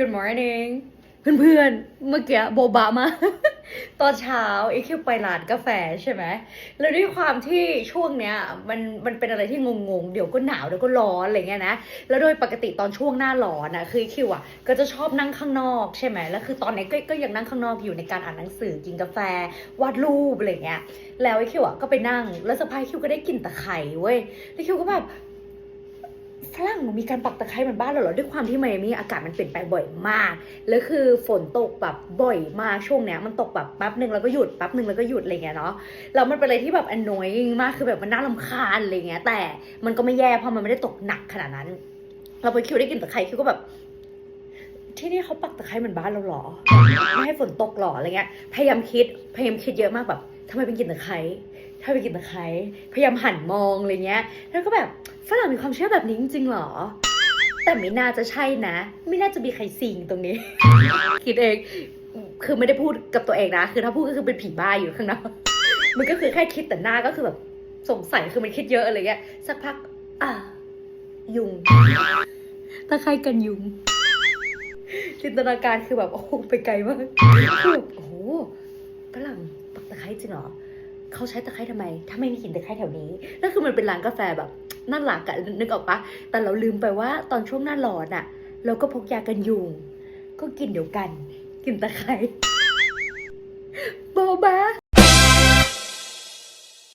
Good morning เพื่อนๆ เมื่อกี้โบบะมา ตอนเช้าไอคิวไปร้านกาแฟใช่ไหม แล้วด้วยความที่ช่วงเนี้ยมันมันเป็นอะไรที่งงๆ เดี๋ยวก็หนาวเดี๋ยวก็ร้อนอะไรเงี้ยนะ แล้วโดยปกติตอนช่วงหน้าร้อนอะคือไอคิวอะก็จะชอบนั่งข้างนอกใช่ไหม แล้วคือตอนนี้ก็ก็ยังนั่งข้างนอกอยู่ในการอ่านหนังสือกินกาแฟวาดรูปอะไรเงี้ย แล้วไอ้คิวอะก็ไปนั่ง แล้วสะพายคิวก็ได้กลิ่นตะไคร้เว้ย แล้วคิวก็แบบ ฝรั่งมีการปักตะไคร้เหมือนบ้านเราเหรอด้วยความที่ไมอามี่อากาศมันเปลี่ยนแปลงบ่อยมาก แล้วคือฝนตกแบบบ่อยมากช่วงเนี้ยมันตกแบบแป๊บหนึ่งแล้วก็หยุดแป๊บหนึ่งแล้วก็หยุดอะไรเงี้ยเนาะแล้วมันเป็นอะไรที่แบบ annoying มากคือแบบมันน่ารำคาญอะไรเงี้ย แต่มันก็ไม่แย่เพราะมันไม่ได้ตกหนักขนาดนั้น เราไปคิวได้กลินตะไคร้คิวก็แบบที่นี่เขาปักตะไคร้เหมือนบ้านเราเหรอ ไม่ให้ฝนตกหรออะไรเงี้ย พยายามคิด พยายามคิดเยอะมากแบบ ทำไมเป็นกลิ่นตะไคร้ถ้าเป็นกลิ่นตะไคร้พยายามหันมองอะไรเงี้ย แล้วก็แบบฝรั่งมีความเชื่อแบบนี้จริงๆหรอ แต่ไม่น่าจะใช่นะ ไม่น่าจะมีใครสิงตรงนี้ คิดเอง คือไม่ได้พูดกับตัวเองนะ คือถ้าพูดก็คือเป็นผีบ้าอยู่ข้างนอกมันก็คือแค่คิดแต่หน้าก็คือแบบสงสัยคือมันคิดเยอะอะไรเงี้ย สักพัก อะ ยุงตะไคร้กันยุงจินตนาการคือแบบโอ้ไปไกลมากคือโอ้โหฝรั่งปักตะไคร้ จริงเหรอเขาใช้ตะไคร้ทำไม ถ้าไม่มีกลิ่นตะไคร้แถวนี้แล้วคือมันเป็นร้านกาแฟแบบน่ารักอะนึกออกปะแต่เราลืมไปว่าตอนช่วงหน้าร้อนอะเราก็พกยากันยุง ก็กินเดียวกัน กินตะไคร้